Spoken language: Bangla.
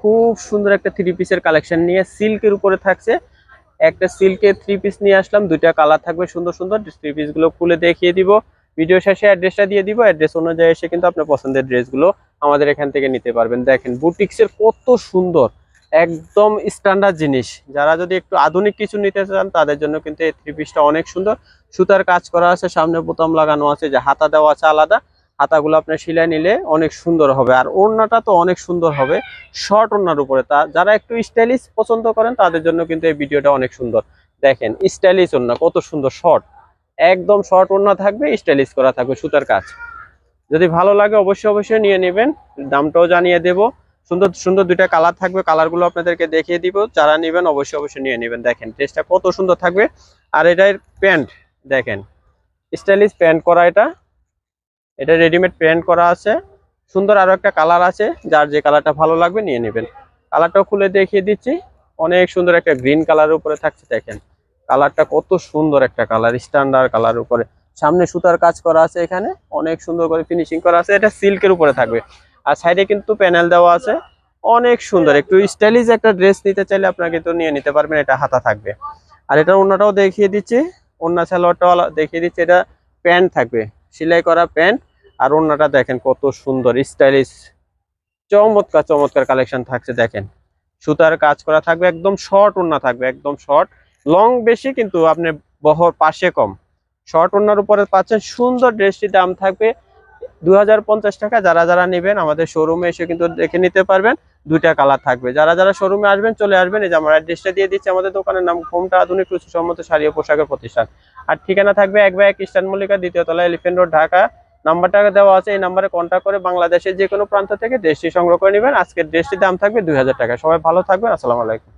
খুব সুন্দর একটা থ্রি পিসের কালেকশন নিয়ে সিল্কের উপরে থাকছে। একটা সিল্কের থ্রি পিস নিয়ে আসলাম, দুইটা কালার থাকবে সুন্দর সুন্দর। থ্রি পিসগুলো খুলে দেখিয়ে দিব। ভিডিও শেষে অ্যাড্রেসটা দিয়ে দিব। অ্যাড্রেস অনুযায়ী এসে কিন্তু আপনার পছন্দের ড্রেসগুলো আমাদের এখান থেকে নিতে পারবেন। দেখেন বুটিক্সের কত সুন্দর, একদম স্ট্যান্ডার্ড জিনিস। যারা যদি একটু আধুনিক কিছু নিতে চান, তাদের জন্য কিন্তু এই থ্রি পিসটা অনেক সুন্দর। সুতার কাজ করা আছে, সামনে বোতাম লাগানো আছে, যে হাতা দেওয়া আছে আলাদা। হাতাগুলো আপনার সিলাই নিলে অনেক সুন্দর হবে। আর ওড়নাটা তো অনেক সুন্দর হবে শর্ট ওড়নার উপরে। তা যারা একটু স্টাইলিশ পছন্দ করেন, তাদের জন্য কিন্তু এই ভিডিওটা অনেক সুন্দর। দেখেন স্টাইলিশ ওড়না, কত সুন্দর শর্ট একদম শর্ট ওড়না থাকবে স্টাইলিশ করা থাকবে সুতার কাজ। যদি ভালো লাগে, অবশ্যই অবশ্যই নিয়ে নেবেন। দামটাও জানিয়ে দেব। সুন্দর সুন্দর দুইটা কালার থাকবে। কালারগুলো আপনাদেরকে দেখিয়ে দিব। যারা নেবেন, অবশ্যই অবশ্যই নিয়ে নেবেন। দেখেন ড্রেসটা কত সুন্দর থাকবে। আর এটার প্যান্ট, দেখেন স্টাইলিশ প্যান্ট করা এটা। এটা রেডিমেড প্যান্ট করা আছে। সুন্দর আরও একটা কালার আছে, যার যে কালারটা ভালো লাগবে নিয়ে নেবেন। কালারটাও খুলে দেখিয়ে দিচ্ছি। অনেক সুন্দর একটা গ্রিন কালারের উপরে থাকছে, দেখেন। কালারটা কত সুন্দর একটা কালার স্ট্যান্ডার্ড কালার উপরে। সামনে সুতার কাজ করা আছে এখানে, অনেক সুন্দর করে ফিনিশিং করা আছে। এটা সিল্কের উপরে থাকবে। আর সাইডে কিন্তু প্যানেল দেওয়া আছে। অনেক সুন্দর, একটু স্টাইলিশ একটা ড্রেস নিতে চাইলে আপনারা কিন্তু নিয়ে নিতে পারবেন, এটা হাতা থাকবে। আর এটা অন্যটাও দেখিয়ে দিচ্ছি অন্য সালোয়ারটাও দেখিয়ে দিচ্ছি, এটা প্যান্ট থাকবে। সেলাই করা প্যান্ট আর অন্যটা দেখেন কত সুন্দর স্টাইলিশ চমৎকার চমৎকার কালেকশন থাকছে, দেখেন। সুতার কাজ করা থাকবে, একদম শর্ট ওড়না থাকবে, একদম শর্ট লং বেশি, কিন্তু আপনি বহর পাশে কম। শর্ট ওড়নার উপরে পাচ্ছেন, সুন্দর ড্রেসটির দাম থাকবে দু হাজার পঞ্চাশ টাকা। যারা যারা নেবেন আমাদের শোরুমে এসে কিন্তু দেখে নিতে পারবেন, দুইটা কালার থাকবে। যারা যারা শোরুমে আসবেন, চলে আসবেন। এই যে আমার অ্যাড্রেসটা দিয়ে দিচ্ছি, আমাদের দোকানের নাম হোমটা আধুনিক রুচিসম্মত শাড়ি ও পোশাকের প্রতিষ্ঠান। আর ঠিকানা থাকবে এক বাই এক ইস্টার্ন মল্লিকা, দ্বিতীয় তলা এলিফেন্ট রোড ঢাকা। নাম্বারটা দেওয়া আছে, এই নাম্বারে কন্ট্যাক্ট করে বাংলাদেশের যে কোনো প্রান্ত থেকে ড্রেসটি সংগ্রহ করে নেবেন। আজকের ড্রেসটির দাম থাকবে দুই হাজার টাকা। সবাই ভালো থাকবেন, আসসালামু আলাইকুম।